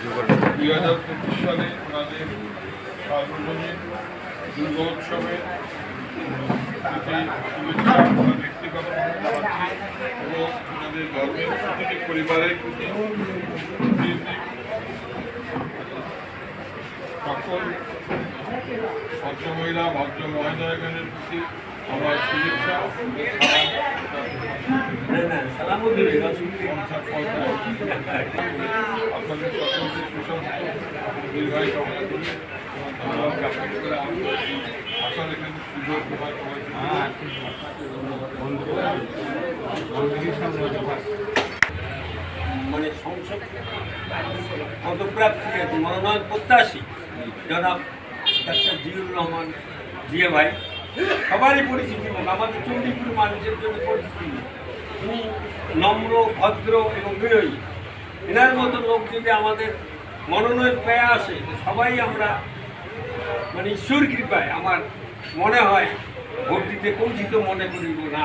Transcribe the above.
দুই হাজার পঁচিশ সালে ওনাদের সার্বজনীন দুর্গোৎসবে শুভেচ্ছা আমরা ব্যক্তিগতভাবে জানাচ্ছি এবং ওনাদের ধর্মের প্রতিটি পরিবারের প্রতি সকল ভদ্রমহিলা ভদ্র মহিলাগণের প্রতি আমার শুভেচ্ছা সালাম তোমার সবাইকে মানে সংসদ পদপ্রাপ্তি মনোনয়ন প্রত্যাশী, জনাব ডাক্তার জিউর রহমান জিয়া ভাই, সবারই পরিচিতি আমাদের চণ্ডীপুর মানুষের জন্য পরিচিতি। তিনি নম্র, ভদ্র এবং বিনয়ী এনার মতো লোক যদি আমাদের মনোনয়ন পেয়ে আসে সবাই আমরা মানে ঈশ্বর কৃপায় আমার মনে হয় ভোট দিতে কৌচিত মনে করিব না।